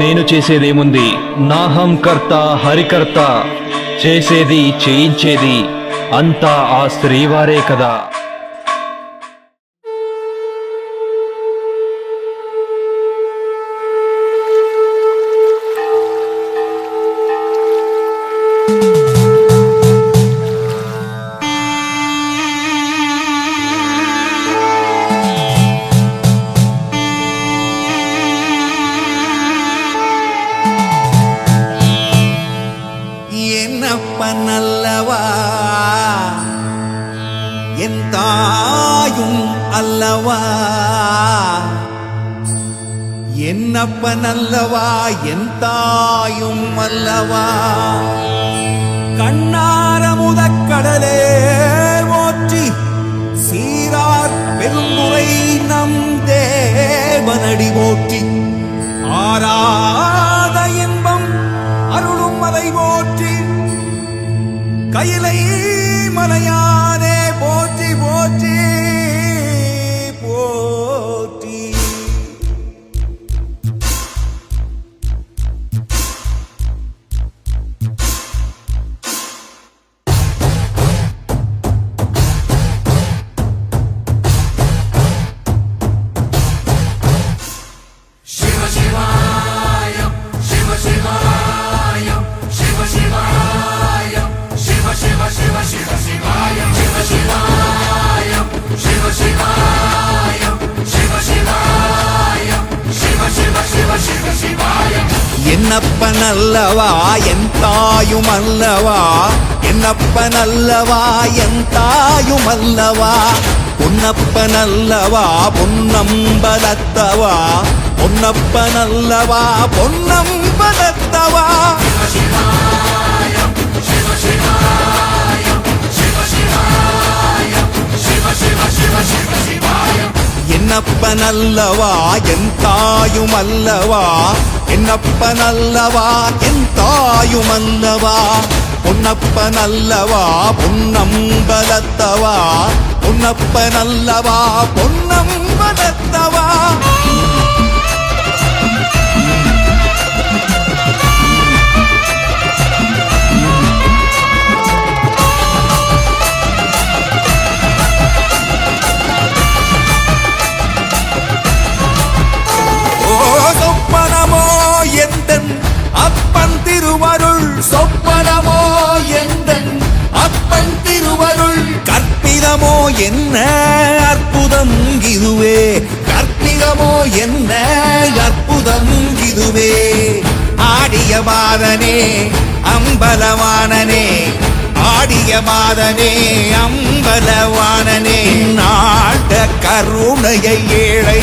నేను చేసేదేముంది? నాహం కర్త హరికర్త. చేసేది చేయించేది అంతా ఆ శ్రీవారే కదా. அல்லவா? என் தாயும் அல்லவா? என்னப்பன் அல்லவா? என் தாயும் அல்லவா? கண்ணார முதக்கடலே ஓற்றி சீரார் பெருந்துரை நம் தேவனடி ஓற்றி கையிலை மலையானே போற்றி போற்றி போ. என்னப்பன் அல்லவா என் தாயும் அல்லவா? என்னப்பன் அல்லவா என் தாயும் அல்லவா? பொன்னப்பன் அல்லவா பொன்னம்பலத்தவா? பொன்னப்பன் அல்லவா பொன்னம்பலத்தவா? என்னப்பன் அல்லவா என் தாயும் அல்லவா? என்னப்பன் அல்லவா என் தாயும் அல்லவா? பொன்னப்பன் அல்லவா பொன்னம்பலத்தவா? பொன்னப்பன் அல்லவா பொன்னம்பலத்தவா? சொப்பனமோ எந்தன் அப்பன் திருவருள். கற்பிதமோ என்ன அற்புதம் இதுவே? கற்பிதமோ என்ன அற்புதம் இதுவே? ஆடிய மாதனே அம்பலவானனே. ஆடிய மாதனே அம்பலவானனே. நாட கருணையை ஏழை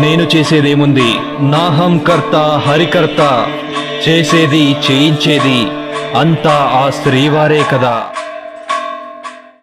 నేను చేసేదేముంది? నాహం కర్త హరికర్త. చేసేది చేయించేది అంతా ఆ శ్రీవారే కదా.